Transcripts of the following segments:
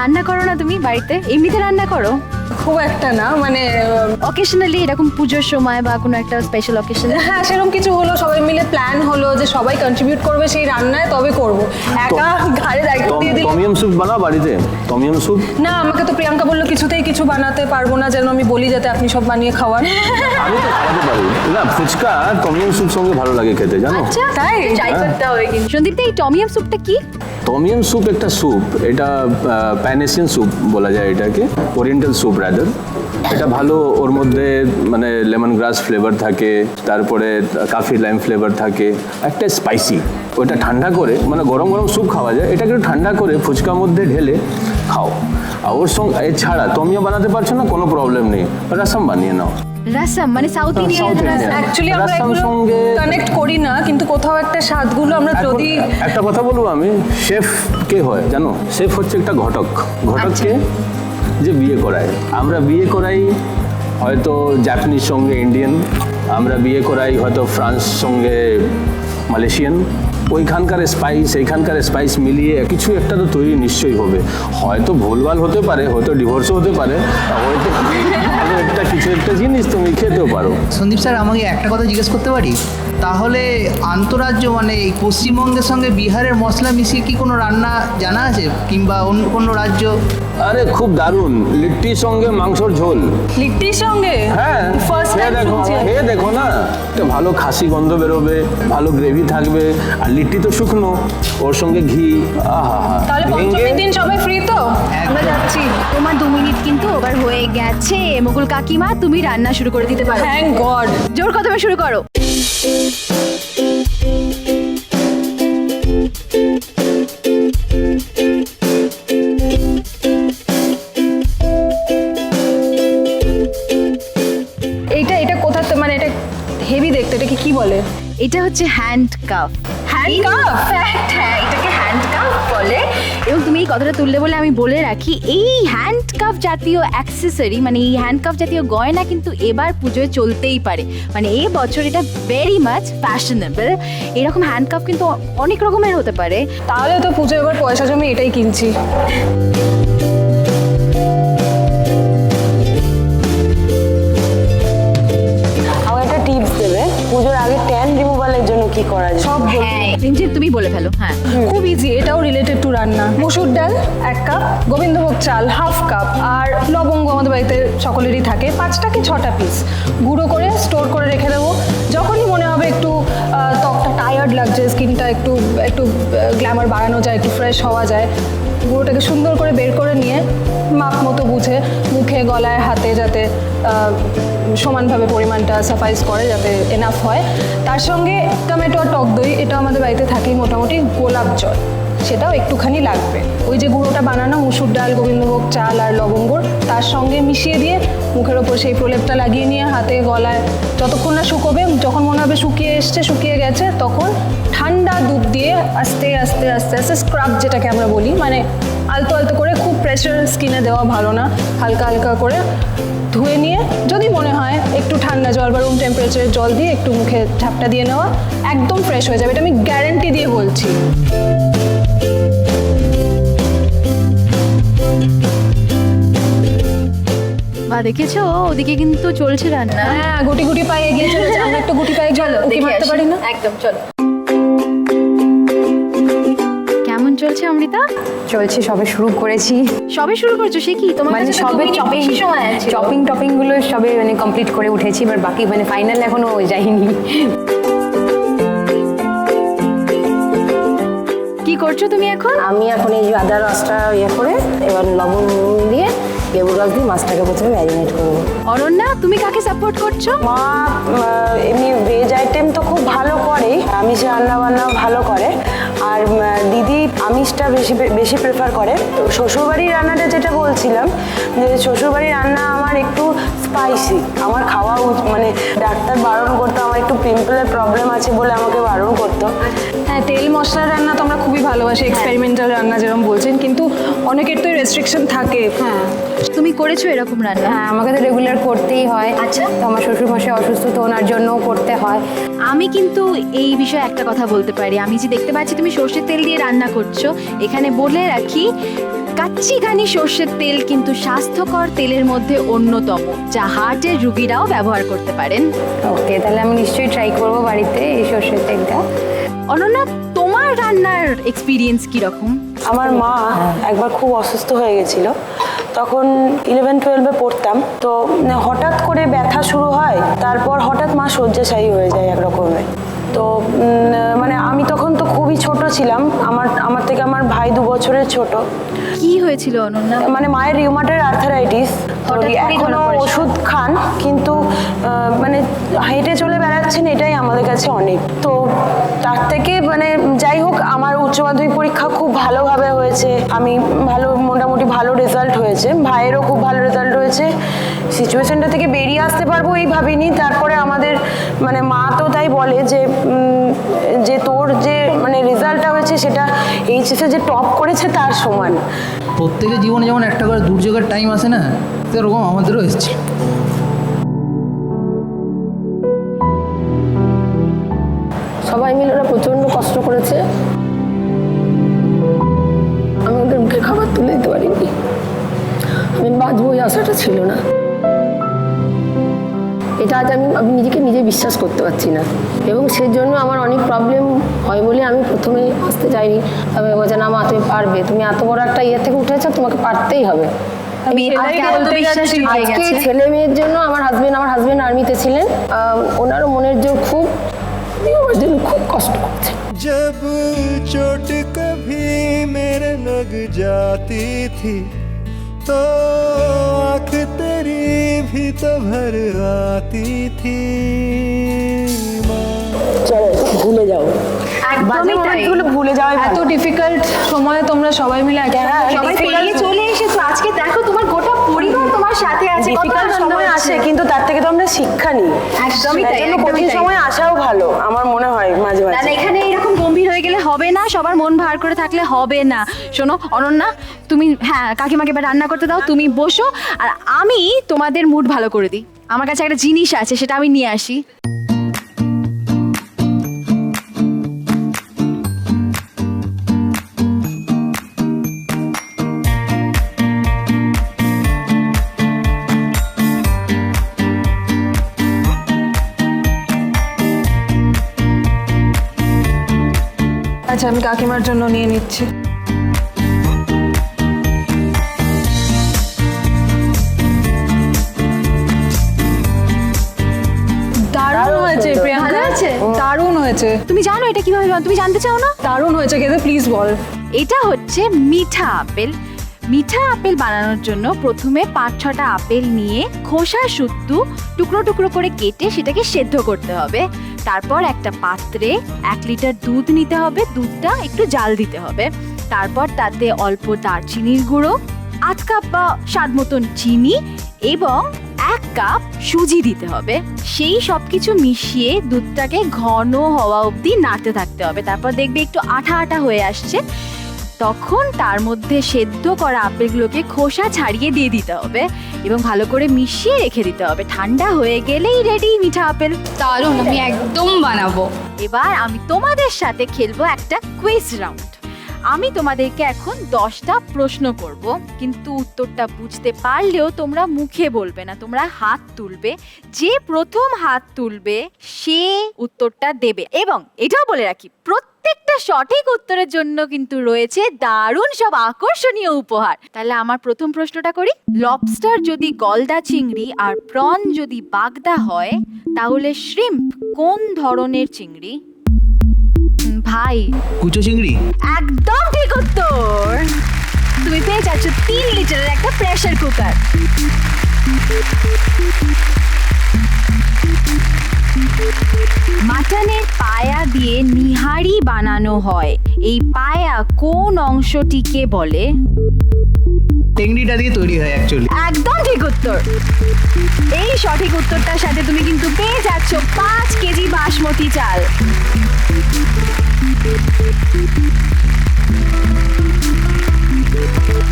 রান্না করো না তুমি বাড়িতে? এমনিতে রান্না করো? খুব একটা না মানে অকেশনালি এরকম পুজোর সময় বা কোনো একটা স্পেশাল অকেশন হ্যাঁ সেরকম কিছু হলো সবাই মিলে প্ল্যান হলো যে সবাই কন্ট্রিবিউট করবে সেই রান্নায় তবে করব। একা ঘাড়ে দায়িত্ব দিয়ে দিলে টমিয়াম স্যুপ বানাও বাড়িতে? টমিয়াম স্যুপ না আমাকে তো প্রিয়াঙ্কা বলল কিছুতেই কিছু বানাতে পারব না যেন আমি বলি যাতে আপনি সব বানিয়ে খাওয়ান। আমি তো খাওয়াতে পারি। না ফুচকা টমিয়াম স্যুপ সঙ্গে ভালো লাগে খেতে জানো? আচ্ছা তাই? ট্রাই করতে হবে কিন্তু। সন্দীপ এই টমিয়াম স্যুপটা কি? টমিয়াম স্যুপ একটা স্যুপ এটা প্যানেসিয়ান স্যুপ বলা যায় এটাকে ওরিয়েন্টাল স্যুপ রাদার এটা ভালো ওর মধ্যে মানে লেমন গ্রাস ফ্লেভার থাকে তারপরে কাফি লাইম ফ্লেভার থাকে। একটা স্পাইসি ওটা ঠান্ডা করে মানে গরম গরম স্যুপ খাওয়া যায় এটাকে একটু ঠান্ডা করে ফুচকার মধ্যে ঢেলে খাও। আর ওর সঙ্গে এছাড়া তুমিও বানাতে পারছ না কোনো প্রবলেম নেই। রসম বানিয়ে নাও। রাসাম মানে সাউথ ইন্ডিয়ান। অ্যাকচুয়ালি আমরা এগুলো সঙ্গে- কানেক্ট করি না কিন্তু কোথাও একটা স্বাদগুলো আমরা যদি একটা কথা বলব আমি শেফ কে হয় জানো? শেফ হচ্ছে একটা ঘটক। ঘটককে যে বিয়ে করায়। আমরা বিয়ে করাই হয়তো জাপানিজ সঙ্গে ইন্ডিয়ান আমরা বিয়ে করাই হয়তো ফ্রান্স সঙ্গে মালয়েশিয়ান ওইখানকার স্পাইস এইখানকার স্পাইস মিলিয়ে কিছু একটা তো তৈরি নিশ্চয়ই হবে। হয়তো ভুলভাল হতে পারে, হয়তো ডিভোর্সও হতে পারে হয়তো একটা কিছু একটা জিনিস তুমি খেতেও পারো। সন্দীপ স্যার, আমাকে একটা কথা জিজ্ঞেস করতে পারি? তাহলে আন্তরাজ্য মানে এই পশ্চিমবঙ্গের সঙ্গে বিহারের মশলা মিশিয়ে কি কোনো রান্না জানা আছে? কিংবা অন্য কোনো রাজ্য? আরে খুব দারুণ। লিট্টির সঙ্গে মাংসর ঝোল। লিট্টির সঙ্গে? হ্যাঁ। ফার্স্ট টাইম দেখো শুনছি। দেখো না। একটা ভালো খাসি গন্ধ বেরোবে ভালো গ্রেভি থাকবে আর লিট্টি তো শুকনো। ওর সঙ্গে ঘি। আহা। তাহলে পঞ্চমীর দিন সবাই ফ্রি তো? আমরা যাচ্ছি। তোমার দু মিনিট কিন্তু ওভার হয়ে গেছে। মুকুল কাকিমা তুমি রান্না শুরু করে দিতে পারো। থ্যাংক গড জোর কথা শুরু করো। এটা হচ্ছে হ্যান্ড কাপ Handcuff? হ্যাঁ এটাকে হ্যান্ড কাপ বলে। এবং তুমি এই কথাটা তুললে বলে আমি বলে রাখি এই হ্যান্ড কাপ জাতীয় অ্যাক্সেসরি মানে এই হ্যান্ড কাপ জাতীয় গয়না কিন্তু এবার পুজোয় চলতেই পারে। মানে এই বছর এটা ভেরি মাচ ফ্যাশনেবল এরকম হ্যান্ড কাপ কিন্তু অনেক রকমের হতে পারে। তাহলে তো পুজো এবার পয়সা জমি এটাই কিনছি। কি করা যায়? সব। হ্যাঁ। তুমি বলে ফেলো হ্যাঁ। খুব ইজি এটাও রিলেটেড টু রান্না। মসুর ডাল এক কাপ গোবিন্দভোগ চাল হাফ কাপ আর লবঙ্গ আমাদের বাড়িতে সকলেরই থাকে। পাঁচটা কি ছটা পিস গুঁড়ো করে স্টোর করে রেখে দেবো। যখনই মনে হবে একটু টায়ার্ড লাগছে স্কিনটা একটু একটু গ্ল্যামার বাড়ানো যায়, একটু ফ্রেশ হওয়া যায়। পুরোটাকে সুন্দর করে বের করে নিয়ে মাপ মতো বুঝে মুখে, গলায়, হাতে যাতে সমানভাবে পরিমাণটা সাফাইস করে যাতে এনাফ হয়। তার সঙ্গে টমেটো আর টক দই এটা আমাদের বাড়িতে থাকেই মোটামুটি, গোলাপ জল। সেটাও একটুখানি লাগবে। ওই যে গুঁড়োটা বানানো, মুসুর ডাল, গোবিন্দভোগ চাল আর লবঙ্গর, তার সঙ্গে মিশিয়ে দিয়ে মুখের ওপর সেই প্রলেপটা লাগিয়ে নিয়ে হাতে গলায় যতক্ষণ না শুকোবে, যখন মনে হবে শুকিয়ে এসছে, শুকিয়ে গেছে, তখন ঠান্ডা দুধ দিয়ে আস্তে আস্তে আস্তে আস্তে স্ক্রাব যেটাকে আমরা বলি মানে আলতো আলতো করে খুব প্রেশার স্কিনে দেওয়া ভালো না, হালকা হালকা করে ধুয়ে নিয়ে যদি মনে হয় একটু ঠান্ডা জল বা রুম টেম্পারেচারের জল দিয়ে একটু মুখে ঝাপটা দিয়ে নেওয়া, একদম ফ্রেশ হয়ে যাবে। এটা আমি গ্যারেন্টি দিয়ে বলছি। বা দেখেছ? ওদিকে কিন্তু চলছে রান্না। হ্যাঁ গুটি গুটি পায়ে এগিয়ে চলেছে। আমরা একটা গুটি পায়ে চলো দেখে মারতে পারি না? একদম চলো। কেমন চলছে অমৃতা? চলছে সবে শুরু করেছি। সবে শুরু করছ? সে কি? তোমার মানে সবে চপিং চপিং টপিংগুলো সবে মানে কমপ্লিট করে উঠেছি এবার বাকি মানে ফাইনাল এখনও যায়নি। কি করছ তুমি এখন? আমি এখন এই আদা রসটা ইয়ে করে এবার লবণ দিয়ে লেবু রস দিয়ে মাছটাকে প্রথমে ম্যারিনেট করব। অরণ্যা তুমি কাকে সাপোর্ট করছ? মা এমনি ভেজ আইটেম তো খুব ভালো করে আমিষ রান্না বান্না ভালো করে। আর দিদি আমিষটা বেশি বেশি প্রেফার করে। তো শ্বশুরবাড়ির রান্নাটা যেটা বলছিলাম যে শ্বশুরবাড়ির রান্না আমার একটু স্পাইসি আমার খাওয়া মানে ডাক্তার বারণ করতো আমার একটু পিম্পলের প্রবলেম আছে বলে আমাকে বারণ করতো। হ্যাঁ তেল মশলার রান্না তো আমরা খুবই ভালোবাসি এক্সপেরিমেন্টাল রান্না যেরকম বলছেন কিন্তু অনেকের তো রেস্ট্রিকশন থাকে। হ্যাঁ। তুমি করেছ এরকম রান্না? হ্যাঁ আমাকে তো রেগুলার করতেই হয়। আচ্ছা। তো আমার শ্বশুরমশাই অসুস্থ তো ওনার জন্যও করতে হয়। আমি কিন্তু এই বিষয়ে একটা কথা বলতে পারি। আমি যে দেখতে পাচ্ছি তুমি সর্ষের তেল দিয়ে রান্না করছ এখানে বলে রাখি কাচ্চিঘানি সর্ষের তেল কিন্তু স্বাস্থ্যকর তেলের মধ্যে অন্যতম যা হার্টের রুগীরাও ব্যবহার করতে পারেন। ওকে তাহলে আমি নিশ্চয়ই ট্রাই করব বাড়িতে এই সর্ষের তেলটা। অনন্যা তোমার রান্নার এক্সপিরিয়েন্স কীরকম? আমার মা একবার খুব অসুস্থ হয়ে গেছিল। তখন ইলেভেন টুয়েলভে পড়তাম। তো মানে হঠাৎ করে ব্যথা শুরু হয় তারপর হঠাৎ মা শয্যাশায়ী হয়ে যায় এক রকমের তো মানে আমি তখন তো খুবই ছোট ছিলাম। আমার আমার থেকে আমার ভাই দু বছরের ছোট। কি হয়েছিল অনন্যা? মানে মায়ের রিউমাটের আর্থারাইটিস এখনও ওষুধ খান কিন্তু মানে হেঁটে চলে বেড়াচ্ছেন এটাই আমাদের কাছে অনেক। তো তার থেকে মানে যাই হোক আমার উচ্চ মাধ্যমিক পরীক্ষা খুব ভালোভাবে হয়েছে। আমি ভালো মোটামুটি ভালো রেজাল্ট হয়েছে। ভাইয়েরও খুব ভালো রেজাল্ট হয়েছে। সিচুয়েশনটা থেকে বেরিয়ে আসতে পারব এই ভাবিনি। তারপরে আমাদের মানে মা তো তাই বলে যে যে তোর যে মানে রেজাল্টটা হয়েছে সেটা এইচএসে যে টপ করেছে তার সমান। প্রত্যেকের জীবনে যেমন একটা করে দুর্যোগের টাইম আসে না সেরকম আমাদেরও এসেছে। সবাই মিলে ওরা প্রচণ্ড কষ্ট করেছে। আমি ওদের মুখে খাবার তুলে দিতে পারিনি। আমি বাঁচবো ওই আশাটা ছিল না। আজ আমি আমি নিজেকে নিজে বিশ্বাস করতে পারছি না এবং সেজন্য আমার অনেক প্রবলেম হয় বলে আমি প্রথমে আসতে চাইনি তবে বলছে না মা তুমি পারবে তুমি এত বড় একটা ইয়ে থেকে উঠেছো তোমাকে পারতেই হবে আমি সেটাই আজকে বলতে আত্মবিশ্বাস যাচ্ছি। হয়ে আজকে গেছে ছেলে মেয়ের জন্য আমার হাজবেন্ড আমার হাজবেন্ড আর্মিতে ছিলেন আম, ওনারও মনের জোর খুব উনি আমার জন্য খুব কষ্ট করছে जब चोट कभी मेरे लग जाती थी तो आँख तेरी भी तो भर आती थी माँ চলো ভুলে যাও বাজে একদমই তাই মোমেন্টগুলো ভুলে যাওয়াই এত ভালো ডিফিকাল্ট সময়ে তোমরা সবাই মিলে একসাথে হ্যাঁ, সবাই difficult- পেরিয়ে চলে এসেছো আজকে দেখো তোমার গোটা পরিবার তোমার সাথে আছে কত ডিফিকাল্ট আনন্দ সময় হচ্ছে। আসে কিন্তু তার থেকে তো আমরা শিক্ষা নিই একদমই তাই তাই জন্য একদমই কঠিন তাই। সময় আসাও ভালো আমার মনে হয় মাঝে না মাঝে না, এখানে এরকম গম্ভীর হয়ে গেলে হবে না সবার মন ভার করে থাকলে হবে না শোনো অনন্যা তুমি হ্যাঁ কাকিমাকে এবার রান্না করতে দাও, তুমি বসো, আর আমি তোমাদের মুড ভালো করে দিই। আমার কাছে একটা জিনিস আছে, সেটা আমি নিয়ে আসি। আচ্ছা আমি কাকিমার জন্য নিয়ে নিচ্ছি। হয়েছে। তুমি জানো এটা কীভাবে? তুমি জানতে চাও না? দারুণ হয়েছে খেতে প্লিজ বল। এটা হচ্ছে মিঠা আপেল। মিঠা আপেল বানানোর জন্য প্রথমে পাঁচ ছটা আপেল নিয়ে খোসা শুদ্ধ টুকরো টুকরো করে কেটে সেটাকে সেদ্ধ করতে হবে। তারপর একটা পাত্রে এক লিটার দুধ নিতে হবে। দুধটা একটু জাল দিতে হবে। তারপর তাতে অল্প দারচিনির গুঁড়ো আধ কাপ বা স্বাদ মতন চিনি এবং এক কাপ সুজি দিতে হবে। সেই সব কিছু মিশিয়ে দুধটাকে ঘন হওয়া অবধি নাড়তে থাকতে হবে। তারপর দেখবে একটু আঠা আঠা হয়ে আসছে। তখন তার মধ্যে সেদ্ধ করা আপেলগুলোকে খোসা ছাড়িয়ে দিয়ে দিতে হবে এবং ভালো করে মিশিয়ে রেখে দিতে হবে। ঠান্ডা হয়ে গেলেই রেডি মিঠা আপেল। দারুণ আমি একদম বানাবো। এবার আমি তোমাদের সাথে খেলব একটা কুইজ রাউন্ড আমি তোমাদেরকে এখন দশটা প্রশ্ন করব, কিন্তু উত্তরটা বুঝতে পারলেও তোমরা মুখে বলবে না, তোমরা হাত তুলবে। যে প্রথম হাত তুলবে, সে উত্তরটা দেবে। এবং এটাও বলে রাখি, প্রত্যেকটা সঠিক উত্তরের জন্য কিন্তু রয়েছে দারুণ সব আকর্ষণীয় উপহার। তাহলে আমার প্রথম প্রশ্নটা করি লবস্টার যদি গলদা চিংড়ি আর প্রন যদি বাগদা হয়, তাহলে শ্রিম্প কোন ধরনের চিংড়ি? ভাই। কুচো চিংড়ি? একদম ঠিক উত্তর। তুমি পেয়ে যাচ্ছ তিন লিটারের একটা প্রেসার কুকার মাটনের পায়া দিয়ে নিহারি বানানো হয়। এই পায়া কোন অংশটিকে বলে? টেংরিটা দিয়ে তৈরি হয় অ্যাকচুয়ালি একদম ঠিক উত্তর। এই সঠিক উত্তরটার সাথে তুমি কিন্তু পেয়ে যাচ্ছ পাঁচ কেজি বাসমতি চাল।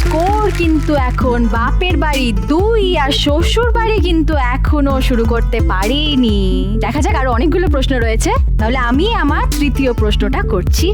স্কোর কিন্তু এখন বাপের বাড়ি, দুই আর শ্বশুর বাড়ি কিন্তু এখনও শুরু করতে পারিনি। দেখা যাক আরও অনেকগুলো প্রশ্ন রয়েছে। তাহলে আমি আমার তৃতীয় প্রশ্নটা করছি।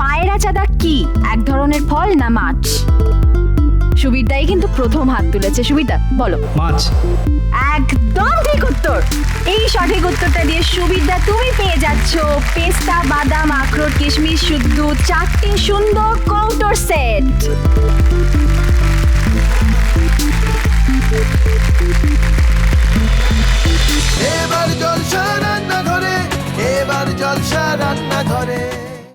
পায়রা চাঁদা কি? এক ধরনের ফল না মাছ? সুবিরদাই কিন্তু প্রথম হাত তুলেছে। সুবিরদা বলো। মাছ। একদম ঠিক উত্তর। এই সঠিক উত্তরটা দিয়ে সুবিধা তুমি পেয়ে যাচ্ছ। পেস্তা বাদাম আখরোট কিশমিশ শুদ্ধ চারটি সুন্দর কৌটোর সেট। এবার জলসা রান্না ঘরে এবার জলসা রান্না ঘরে